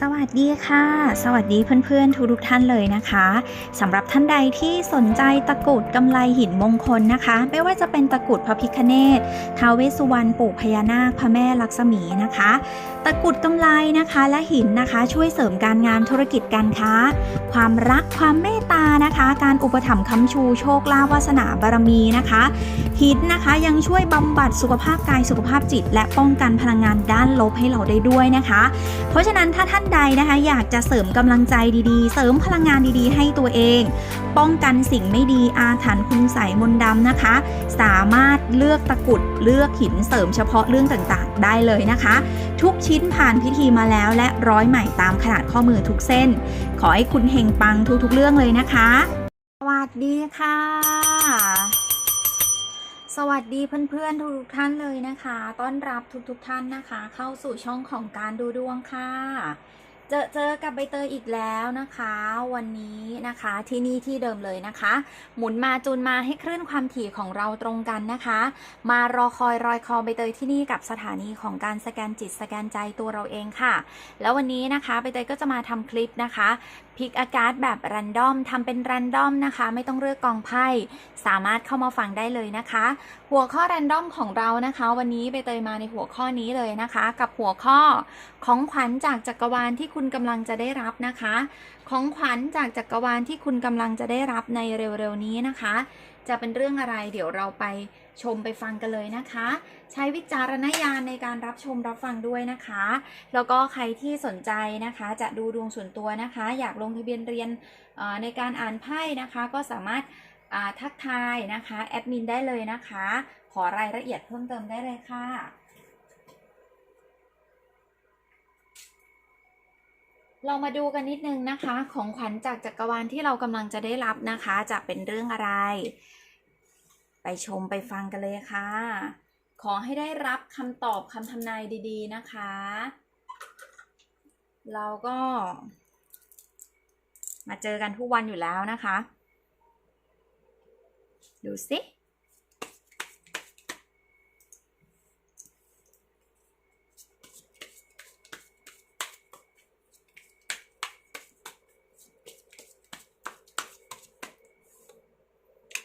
สวัสดีค่ะ สวัสดีเพื่อนๆทุกๆท่านเลยนะคะสำหรับท่านใดที่สนใจตะกรุดกำไลหินมงคลนะคะ ไม่ว่าจะเป็นตะกรุดพระพิคเนตท้าวเวสุวรรณปู่พญานาคพระแม่ลักษมีนะคะ ตะกุดกำไลนะคะและหินนะคะ ช่วยเสริมการงานธุรกิจการค้า ความรักความเมตตานะคะ การอุปถัมภ์ค้ำชูโชคลาภวาสนาบารมีนะคะ หินนะคะยังช่วยบำบัดสุขภาพกายสุขภาพจิต และป้องกันพลังงานด้านลบให้เราได้ด้วยนะคะ เพราะฉะนั้นถ้าท่านใดนะคะอยากจะเสริมกำลังใจดีๆ เสริมพลังงานดีๆ ให้ตัวเอง ป้องกันสิ่งไม่ดีอาถรรพ์คุณใสยมนดำนะคะ สามารถเลือกตะกุดเลือกหินเสริมเฉพาะเรื่องต่างๆ ได้เลยนะคะ ทุกชิ้นผ่านพิธีมาแล้ว และร้อยใหม่ตามขนาดข้อมือทุกเส้น ขอให้คุณเฮงปังทุกๆเรื่องเลยนะคะ สวัสดีค่ะ สวัสดีเพื่อนๆทุกๆท่านเลยนะคะ ต้อนรับทุกๆท่านนะคะ เข้าสู่ช่องของการดูดวงค่ะ เจอเจอกับใบเตยอีกแล้วนะคะ วันนี้นะคะที่นี่ที่เดิมเลยนะคะ หมุนมาจูนมาให้คลื่นความถี่ของเราตรงกันนะคะ มารอคอยรอยคอใบเตยที่นี่กับสถานีของการสแกนจิตสแกนใจตัวเราเองค่ะ แล้ววันนี้นะคะใบเตยก็จะมาทำคลิปนะคะ พิกอากาศแบบรันดอมทำเป็นรันดอมนะคะ ไม่ต้องเลือกกองไพ่สามารถเข้ามาฟังได้เลยนะคะ หัวข้อรันดอมของเรานะคะ วันนี้ใบเตยมาในหัวข้อนี้เลยนะคะ กับหัวข้อของขวัญจากจักรวาลที่คุณกำลังจะได้รับนะคะ ของขวัญจากจักรวาลที่คุณกำลังจะได้รับในเร็วๆนี้นะคะ จะเป็นเรื่องอะไรเดี๋ยวเราไป ชมไปฟังกันเลยนะคะ ใช้วิจารณญาณในการรับชมรับฟังด้วยนะคะ แล้วก็ใครที่สนใจนะคะจะดูดวงส่วนตัวนะคะ อยากลงทะเบียนเรียนในการอ่านไพ่นะคะก็สามารถทักทายนะคะแอดมินได้เลยนะคะ ขอรายละเอียดเพิ่มเติมได้เลยค่ะเรามาดูกันนิดนึงนะคะ ของขวัญจากจักรวาลที่เรากำลังจะได้รับนะคะ จะเป็นเรื่องอะไร ไปชมไปฟังกันเลยค่ะ ขอให้ได้รับคำตอบคำทำนายดีๆนะคะ เราก็ มาเจอกันทุกวันอยู่แล้วนะคะ ดูสิ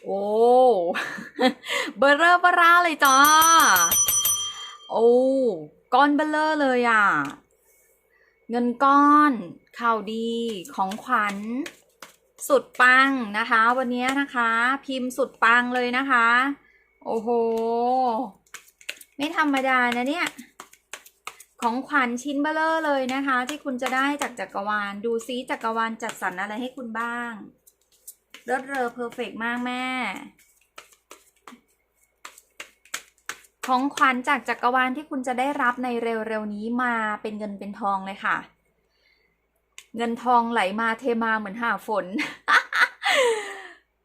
โอ้ เบอร์เรอเบอร์าเลยจ้า โอ้ก้อนเบลเลอร์เลยอะ เงินก้อนข่าวดีของขวัญ สุดปังนะคะ วันนี้นะคะ พิมพ์สุดปังเลยนะคะ โอ้โห ไม่ธรรมดานะเนี่ย ของขวัญชิ้นเบลเลอร์เลยนะคะ ที่คุณจะได้จากจักรวาล ดูซิจักรวาลจัดสรรอะไรให้คุณบ้างเลิศเรอเพอร์เฟกมากแม่ ของขวัญจากจักรวาลที่คุณจะได้รับในเร็วๆนี้มาเป็นเงินเป็นทองเลยค่ะ เงินทองไหลมาเทมาเหมือนหาฝน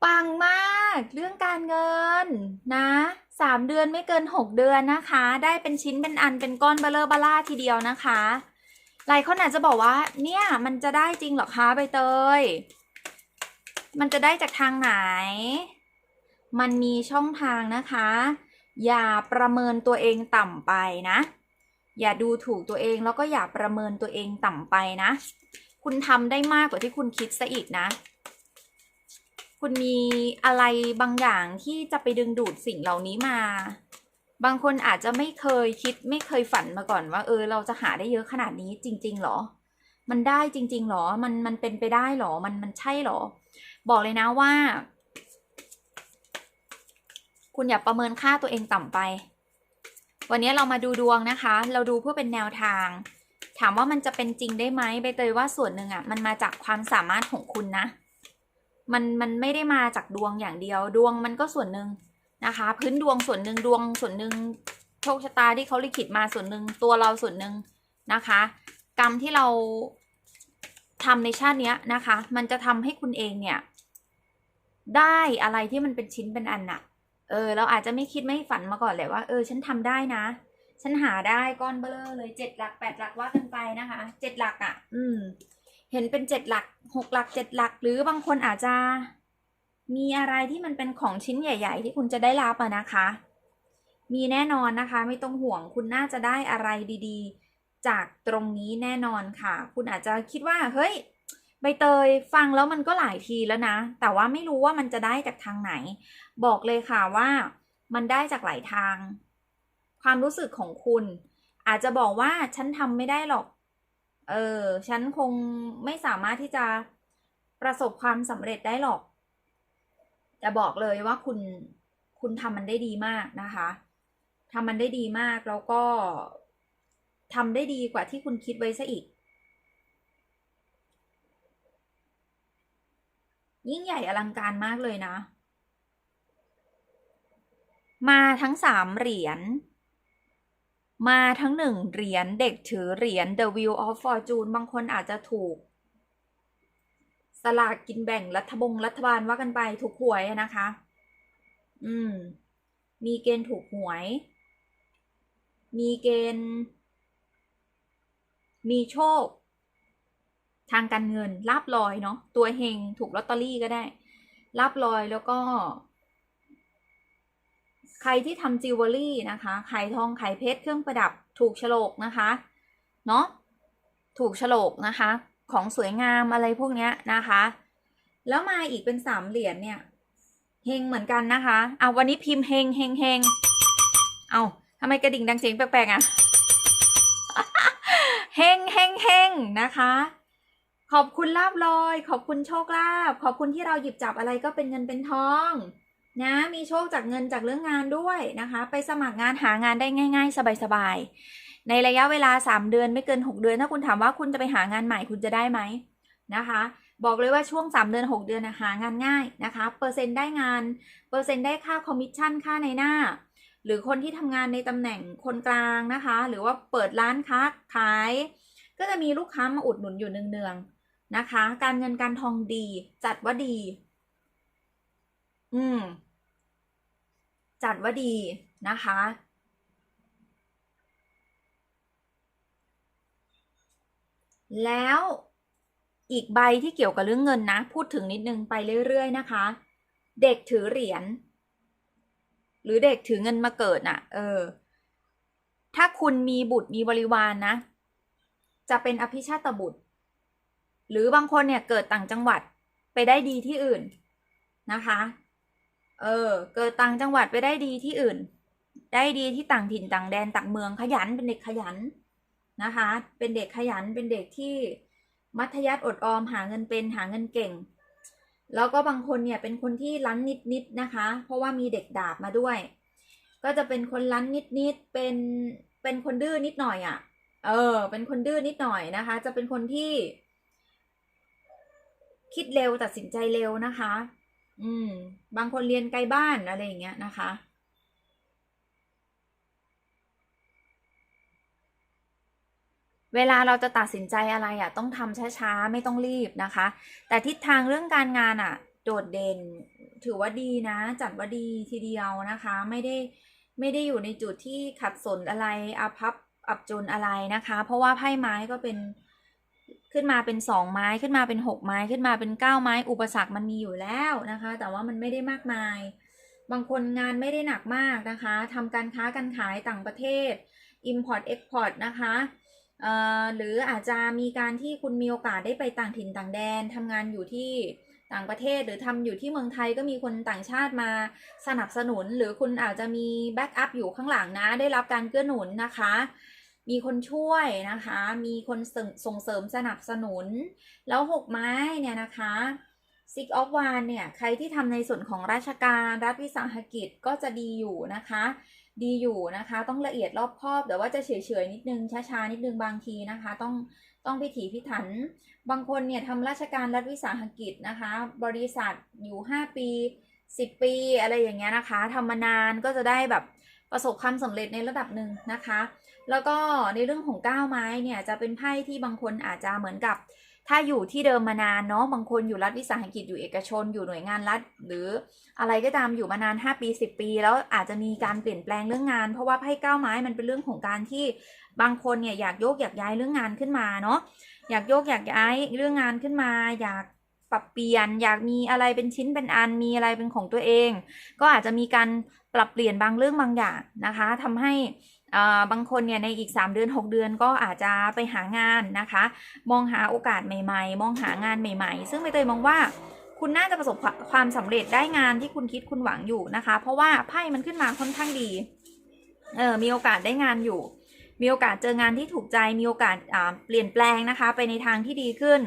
ปังมากเรื่องการเงินนะสามเดือนไม่เกินหกเดือนนะคะ ได้เป็นชิ้นเป็นอันเป็นก้อนเบลเลอร์บล่าทีเดียวนะคะ หลายคนอาจจะบอกว่า เนี่ยมันจะได้จริงหรอคะใบเตย มันจะได้จากทางไหน มันมีช่องทางนะคะ อย่าประเมินตัวเองต่ำไปนะ อย่าดูถูกตัวเองแล้วก็อย่าประเมินตัวเองต่ำไปนะ คุณทำได้มากกว่าที่คุณคิดซะอีกนะ คุณมีอะไรบางอย่างที่จะไปดึงดูดสิ่งเหล่านี้มา บางคนอาจจะไม่เคยคิดไม่เคยฝันมาก่อนว่า เออ เราจะหาได้เยอะขนาดนี้จริง ๆ หรอ มันได้จริง ๆ หรอ มันมันเป็นไปได้หรอ มันมันใช่หรอ บอกเลยนะว่า คุณอย่าประเมินค่าตัวเองต่ำไป วันนี้เรามาดูดวงนะคะ เราดูเพื่อเป็นแนวทาง ถามว่ามันจะเป็นจริงได้ไหมใบเตยว่าส่วนหนึ่งอะ่ะ มันมาจากความสามารถของคุณนะ มันมันไม่ได้มาจากดวงอย่างเดียว ดวงมันก็ส่วนหนึ่งนะคะ พื้นดวงส่วนหนึ่งดวงส่วนหนึ่งโชคชะตาที่เขาลิขิตมาส่วนหนึ่งตัวเราส่วนหนึ่งนะคะ กรรมที่เราทำในชาติเนี้ยนะคะ มันจะทำให้คุณเองเนี่ย ได้อะไรที่มันเป็นชิ้นเป็นอันน่ะ เออ เราอาจจะไม่คิดไม่ฝันมาก่อนแหละว่า เออ ฉันทำได้นะ ฉันหาได้ก้อนเบลอเลยเจ็ดหลักแปดหลักว่ากันไปนะคะเจ็ดหลักอะ่ะ อืมเห็นห็นเป็นเจ็ดหลักหกหลักเจ็ดหลัก หรือบางคนอาจจะ มีอะไรที่มันเป็นของชิ้นใหญ่ ๆ ที่คุณจะได้รับอะนะคะ มีแน่นอนนะคะ ไม่ต้องห่วงคุณน่าจะได้อะไรดี ๆ จากตรงนี้แน่นอนค่ะ คุณอาจจะคิดว่าเฮ้ย ใบเตยฟังแล้วมันก็หลายทีแล้วนะ แต่ว่าไม่รู้ว่ามันจะได้จากทางไหน บอกเลยค่ะว่ามันได้จากหลายทาง ความรู้สึกของคุณ อาจจะบอกว่าฉันทำไม่ได้หรอก เออ ฉันคงไม่สามารถที่จะประสบความสำเร็จได้หรอก แต่บอกเลยว่าคุณคุณทำมันได้ดีมากนะคะทำมันได้ดีมากแล้วก็ทำได้ดีกว่าที่คุณคิดไว้ซะอีก ยิ่งใหญ่อลังการมากเลยนะ มาทั้งสามเหรียญ มาทั้งหนึ่งเหรียญเด็กถือเหรียญ The Wheel of Fortune บางคนอาจจะถูก สลากกินแบ่งรัฐบงรัฐบาลว่ากันไปถูกหวยนะคะ อืม มีเกณฑ์ถูกหวย มีเกณฑ์ มีโชค ทางการเงินลาบลอยเนาะตัวเฮงถูกลอตเตอรี่ก็ได้ลาบลอยแล้วก็ ใครที่ทำจิวเวลรี่นะคะขายทองขายเพชรเครื่องประดับถูกฉลกนะคะเนาะถูกฉลกนะคะ ของสวยงามอะไรพวกเนี้ยนะคะ แล้วมาอีกเป็นสามเหรียญเนี่ยเฮงเหมือนกันนะคะเอาวันนี้พิมพ์เฮงเฮงเฮงเอาทำไมกระดิ่งดังเสียงแปลกๆอะ่ะเฮงเฮงเฮงนะคะ ขอบคุณลาบลอย ขอบคุณโชคลาภขอบคุณที่เราหยิบจับอะไรก็เป็นเงินเป็นทอง นะ มีโชคจากเงินจากเรื่องงานด้วยนะคะ ไปสมัครงานหางานได้ง่าย ๆ สบายๆในระยะเวลา 3 เดือนไม่เกิน 6 เดือน ถ้าคุณถามว่าคุณจะไปหางานใหม่คุณจะได้ไหมนะคะ บอกเลยว่าช่วง 3 เดือน 6 เดือนนะหางานง่ายนะคะ เปอร์เซ็นต์ได้งาน เปอร์เซ็นต์ได้ค่าคอมมิชชั่นค่าในหน้า หรือคนที่ทำงานในตำแหน่งคนกลางนะคะ หรือว่าเปิดร้านค้าขาย ก็จะมีลูกค้ามาอุดหนุนอยู่เนืองๆ นะคะ การเงินการทองดีจัดว่าดี อืม จัดว่าดีนะคะ แล้วอีกใบที่เกี่ยวกับเรื่องเงินนะ พูดถึงนิดนึงไปเรื่อยๆนะคะ เด็กถือเหรียญหรือเด็กถือเงินมาเกิดน่ะ เออ ถ้าคุณมีบุตรมีบริวารนนะ จะเป็นอภิชาตบุตร หรือบางคนเนี่ยเกิดต่างจังหวัดไปได้ดีที่อื่นนะคะ เออ เกิดต่างจังหวัดไปได้ดีที่อื่น ได้ดีที่ต่างถิ่นต่างแดนต่างเมืองขยันเป็นเด็กขยันนะคะ เป็นเด็กขยันเป็นเด็กที่มัธยัติอดออมหาเงินเป็นหาเงินเก่ง แล้วก็บางคนเนี่ยเป็นคนที่รั้นนิดๆนะคะ เพราะว่ามีเด็กดาบมาด้วย ก็จะเป็นคนรั้นนิดๆเป็นเป็นคนดื้อนิดหน่อยอะ่ะ เออ เป็นคนดื้อนิดหน่อยนะคะ จะเป็นคนที่ คิดเร็วตัดสินใจเร็วนะคะ อืม บางคนเรียนไกลบ้านอะไรอย่างเงี้ยนะคะ เวลาเราจะตัดสินใจอะไรอะ ต้องทำช้าๆ ไม่ต้องรีบนะคะ แต่ทิศทางเรื่องการงานอะ โดดเด่น ถือว่าดีนะ จัดว่าดีทีเดียวนะคะ ไม่ได้ไม่ได้อยู่ในจุดที่ขัดสนอะไรอาภัพอับจนอะไรนะคะ เพราะว่าไพ่ไม้ก็เป็น ขึ้นมาเป็นสองไม้ขึ้นมาเป็นหกไม้ขึ้นมาเป็นเก้าไม้ อุปสรรคมันมีอยู่แล้วนะคะ แต่ว่ามันไม่ได้มากมาย บางคนงานไม่ได้หนักมากนะคะทำการค้าการขายต่างประเทศ Import Export นะคะหรืออาจจะมีการที่คุณมีโอกาสได้ไปต่างถิ่นต่างแดนทำงานอยู่ที่ต่างประเทศหรือทำอยู่ที่เมืองไทยก็มีคนต่างชาติมาสนับสนุน หรือคุณอาจจะมีแบ็กอัพอยู่ข้างหลังนะ ได้รับการเกื้อหนุนนะคะ มีคนช่วยนะคะ มีคนส่งเสริมสนับสนุน แล้วหกไม้เนี่ยนะคะ Six of w a n เนี่ย ใครที่ทำในส่วนของราชการรัฐวิสาหกิจก็จะดีอยู่นะคะ ดีอยู่นะคะ ต้องละเอียดรอบคอบ แต่ว่าจะเฉยๆนิดนึง ช้าๆ นิดนึงบางทีนะคะ ต้องต้องพิถีพิถัน บางคนเนี่ยทำราชการรัฐวิสาหกิจนะคะ บริษัทอยู่ 5 ปี 10 ปีอะไรอย่างเงี้ยนะคะทำมานานก็จะได้แบบประสบความสำเร็จในระดับหนึ่งนะคะ แล้วก็ในเรื่องของก้าวไม้เนี่ยจะเป็นไพ่ที่บางคนอาจจะเหมือนกับ ถ้าอยู่ที่เดิมมานานเนาะบางคนอยู่รัฐวิสาหกิจอยู่เอกชน อยู่หน่วยงานรัฐ หรืออะไรก็ตามอยู่มานาน 5 ปี 10 ปี แล้วอาจจะมีการเปลี่ยนแปลงเรื่องงาน เพราะว่าไพ่เก้าไม้มันเป็นเรื่องของการที่บางคนเนี่ยอยากโยกอยากย้ายเรื่องงานขึ้นมาเนาะอยากโยกอยากย้ายเรื่องงานขึ้นมา อยากปรับเปลี่ยน อยากมีอะไรเป็นชิ้นเป็นอันมีอะไรเป็นของตัวเอง ก็อาจจะมีการปรับเปลี่ยนบางเรื่องบางอย่างนะคะทำให้ บางคนเนี่ยในอีก 3 เดือน 6 เดือนก็อาจจะไปหางานนะคะ มองหาโอกาสใหม่ๆ มองหางานใหม่ ๆ ซึ่งใบเตยมองว่าคุณน่าจะประสบความสำเร็จได้งานที่คุณคิดคุณหวังอยู่นะคะ เพราะว่าไพ่มันขึ้นมาค่อนข้างดีเออมีโอกาสได้งานอยู่ มีโอกาสเจองานที่ถูกใจมีโอกาสเปลี่ยนแปลงนะคะ ไปในทางที่ดีขึ้น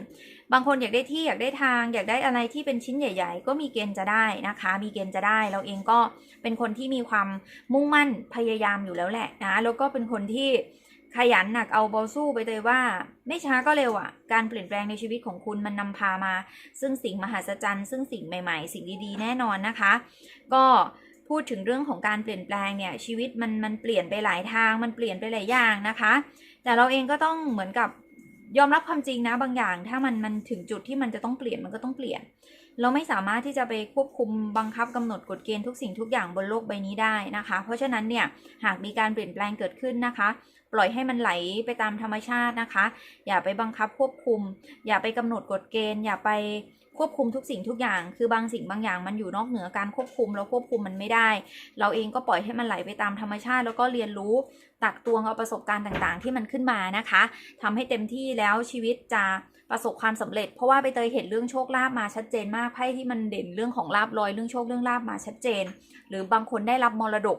บางคนอยากได้ที่อยากได้ทาง อยากได้อะไรที่เป็นชิ้นใหญ่ ๆ ก็มีเกณฑ์จะได้นะคะ มีเกณฑ์จะได้ เราเองก็เป็นคนที่มีความมุ่งมั่นพยายามอยู่แล้วแหละนะแล้วก็เป็นคนที่ขยันหนักเอาบอลสู้ไปเลยว่า ไม่ช้าก็เร็วอะ่ะ การเปลี่ยนแปลงในชีวิตของคุณมันนำพามา ซึ่งสิ่งมหัศจรรย์ ซึ่งสิ่งใหม่ ๆ สิ่งดีๆ แน่นอนนะคะ ก็ พูดถึงเรื่องของการเปลี่ยนแปลงเนี่ยชีวิตมันมันเปลี่ยนไปหลายทางมันเปลี่ยนไปหลายอย่างนะคะ แต่เราเองก็ต้องเหมือนกับยอมรับความจริงนะบางอย่าง ถ้ามันมันถึงจุดที่มันจะต้องเปลี่ยนมันก็ต้องเปลี่ยน เราไม่สามารถที่จะไปควบคุมบังคับกำหนดกฎเกณฑ์ทุกสิ่งทุกอย่างบนโลกใบนี้ได้นะคะ เพราะฉะนั้นเนี่ยหากมีการเปลี่ยนแปลงเกิดขึ้นนะคะ ปล่อยให้มันไหลไปตามธรรมชาตินะคะ อย่าไปบังคับควบคุม อย่าไปกำหนดกฎเกณฑ์ อย่าไป ควบคุมทุกสิ่งทุกอย่าง คือบางสิ่งบางอย่างมันอยู่นอกเหนือการควบคุมเราควบคุมมันไม่ได้ เราเองก็ปล่อยให้มันไหลไปตามธรรมชาติ แล้วก็เรียนรู้ตักตวงเอาประสบการณ์ต่างๆ ที่มันขึ้นมานะคะทำให้เต็มที่แล้วชีวิตจะประสบความสำเร็จ เพราะว่าไปเตยเห็นเรื่องโชคลาภมาชัดเจนมากไพ่ที่มันเด่นเรื่องของลาบลอยเรื่องโชคเรื่องลาบมาชัดเจน หรือบางคนได้รับมรดก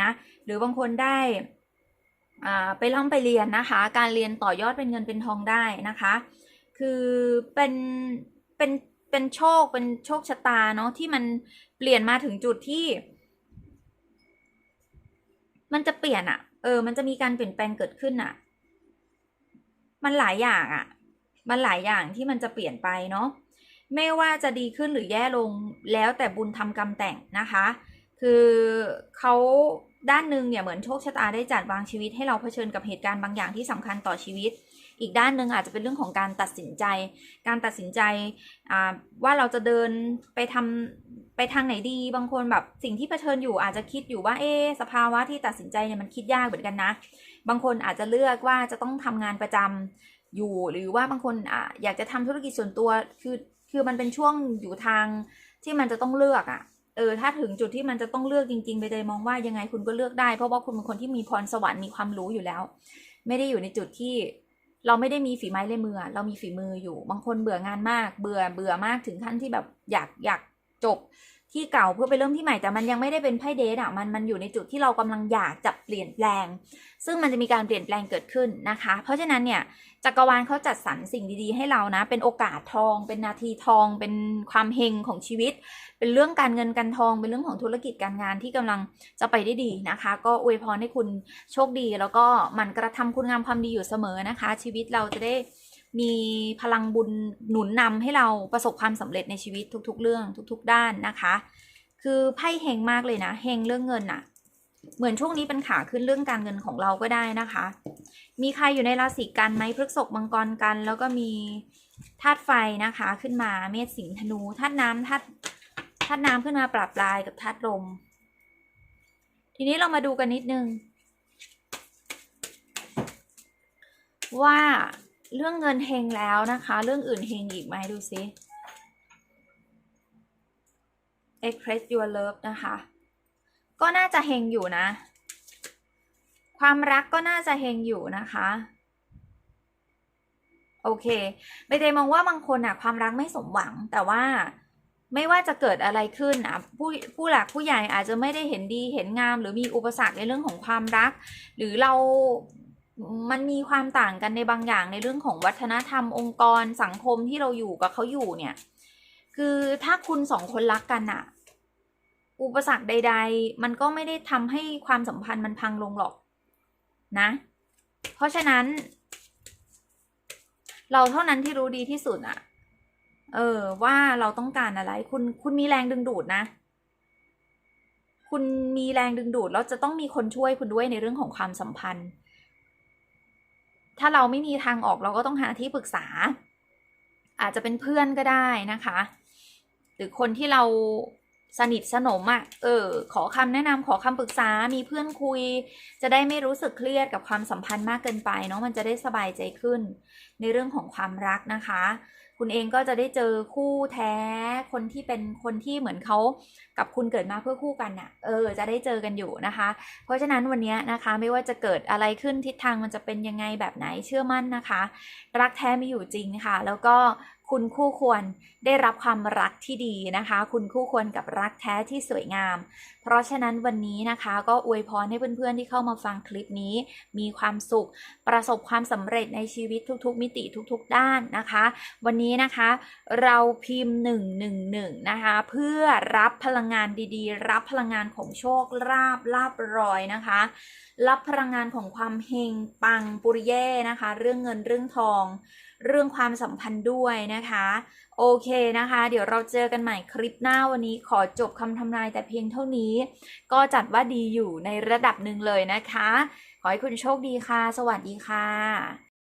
นะหรือบางคนได้ไปร่ำไปเรียนนะคะ การเรียนต่อยอดเป็นเงินเป็นทองได้นะคะ คือเป็นเป็น เป็นโชคเป็นโชคชะตาเนาะที่มันเปลี่ยนมาถึงจุดที่ มันจะเปลี่ยนอะ่ะเออ มันจะมีการเปลี่ยนแปลงเกิดขึ้นอะ่ะมันหลายอย่างอะมันหลายอย่างที่มันจะเปลี่ยนไปเนาะไม่ว่าจะดีขึ้นหรือแย่ลงแล้วแต่บุญทำกรรมแต่งนะคะ คือเขาด้านหนึ่งเนี่ยเหมือนโชคชะตาได้จัดวางชีวิตให้เราเผชิญกับเหตุการณ์บางอย่างที่สำคัญต่อชีวิต อีกด้านหนึ่งอาจจะเป็นเรื่องของการตัดสินใจ การตัดสินใจว่าเราจะเดินไปทำไปทางไหนดีบางคนแบบสิ่งที่เผชิญอยู่อาจจะคิดอยู่ว่าเอ๊สภาวะที่ตัดสินใจเนี่ยมันคิดยากเหมือนกันนะ บางคนอาจจะเลือกว่าจะต้องทำงานประจำอยู่หรือว่าบางคนออยากจะทำธุรกิจส่วนตัวคือคือมันเป็นช่วงอยู่ทางที่มันจะต้องเลือกอะ่ะเออถ้าถึงจุดที่มันจะต้องเลือกจริงๆไปเลยมองว่ายังไงคุณก็เลือกได้เพราะว่าคุณเป็นคนที่มีพรสวรรค์มีความรู้อยู่แล้ว ไม่ได้อยู่ในจุดที่ เราไม่ได้มีฝีไม้ลายมือ เรามีฝีมืออยู่ บางคนเบื่องานมาก เบื่อเบื่อมากถึงขั้นที่แบบอยากอยากจบ ที่เก่าเพื่อไปเริ่มที่ใหม่แต่มันยังไม่ได้เป็นไพ่เดทอะมันมันอยู่ในจุดที่เรากำลังอยากจะเปลี่ยนแปลง ซึ่งมันจะมีการเปลี่ยนแปลงเกิดขึ้นนะคะ เพราะฉะนั้นเนี่ยจักรวาลเขาจัดสรรสิ่งดีๆ ให้เรานะ เป็นโอกาสทอง เป็นนาทีทอง เป็นความเฮงของชีวิต เป็นเรื่องการเงินการทอง เป็นเรื่องของธุรกิจการงานที่กำลังจะไปได้ดีนะคะ ก็อวยพรให้คุณโชคดี แล้วก็มันกระทำคุณงามความดีอยู่เสมอนะคะ ชีวิตเราจะได้ มีพลังบุญหนุนนำให้เราประสบความสำเร็จในชีวิตทุก ๆ เรื่องทุก ๆ ด้านนะคะ คือไพ่เฮงมากเลยนะเฮงเรื่องเงินอะเหมือนช่วงนี้เป็นขาขึ้นเรื่องการเงินของเราก็ได้นะคะ มีใครอยู่ในราศีกันไหมพฤกษกมังกรกัน แล้วก็มีธาตุไฟนะคะ ขึ้นมาเมษสิงห์ธนูธาตุน้ำธาตุธาตุน้ำขึ้นมาปรับลายกับธาตุลม ทีนี้เรามาดูกันนิดนึงว่า เรื่องเงินเฮงแล้วนะคะ เรื่องอื่นเฮงอีกไหมดูซิ express your love นะคะ ก็น่าจะเฮงอยู่นะ ความรักก็น่าจะเฮงอยู่นะคะโอเคใบเตยมองว่าบางคนอะความรักไม่สมหวัง แต่ว่าไม่ว่าจะเกิดอะไรขึ้นอะผู้ผู้หลักผู้ใหญ่อาจจะไม่ได้เห็นดีเห็นงาม หรือมีอุปสรรคในเรื่องของความรัก หรือเรา มันมีความต่างกันในบางอย่างในเรื่องของวัฒนธรรมองค์กรสังคมที่เราอยู่กับเขาอยู่เนี่ย คือถ้าคุณสองคนรักกันอะอุปสรรคใด ๆ มันก็ไม่ได้ทำให้ความสัมพันธ์มันพังลงหรอกนะ เพราะฉะนั้น เราเท่านั้นที่รู้ดีที่สุดอะเออ ว่าเราต้องการอะไร คุณคุณมีแรงดึงดูดนะคุณมีแรงดึงดูดแล้วจะต้องมีคนช่วยคุณด้วยในเรื่องของความสัมพันธ์ ถ้าเราไม่มีทางออกเราก็ต้องหาที่ปรึกษา อาจจะเป็นเพื่อนก็ได้นะคะ หรือคนที่เรา สนิทสนมอะ่ะ เออ ขอคำแนะนำขอคำปรึกษา มีเพื่อนคุย จะได้ไม่รู้สึกเครียดกับความสัมพันธ์มากเกินไปเนาะ มันจะได้สบายใจขึ้น ในเรื่องของความรักนะคะ คุณเองก็จะได้เจอคู่แท้ คนที่เป็นคนที่เหมือนเขากับคุณเกิดมาเพื่อคู่กันน่ะ เออ จะได้เจอกันอยู่นะคะ เพราะฉะนั้นวันนี้นะคะ ไม่ว่าจะเกิดอะไรขึ้นทิศทางมันจะเป็นยังไงแบบไหนเชื่อมั่นนะคะ รักแท้มีอยู่จริงค่ะ แล้วก็ คุณคู่ควรได้รับความรักที่ดีนะคะ คุณคู่ควรกับรักแท้ที่สวยงาม เพราะฉะนั้นวันนี้นะคะก็อวยพรให้เพื่อนๆที่เข้ามาฟังคลิปนี้ มีความสุข ประสบความสำเร็จในชีวิตทุกๆ มิติทุกๆ ด้านนะคะ วันนี้นะคะเราพิมพ์ 111 นะคะ เพื่อรับพลังงานดีๆ รับพลังงานของโชคลาภลาบรอยนะคะ รับพลังงานของความเฮงปังปุริเย่นะคะ เรื่องเงินเรื่องทอง เรื่องความสัมพันธ์ด้วยนะคะ โอเคนะคะ เดี๋ยวเราเจอกันใหม่คลิปหน้าวันนี้ขอจบคำทำนายแต่เพียงเท่านี้ ก็จัดว่าดีอยู่ในระดับหนึ่งเลยนะคะ ขอให้คุณโชคดีค่ะ สวัสดีค่ะ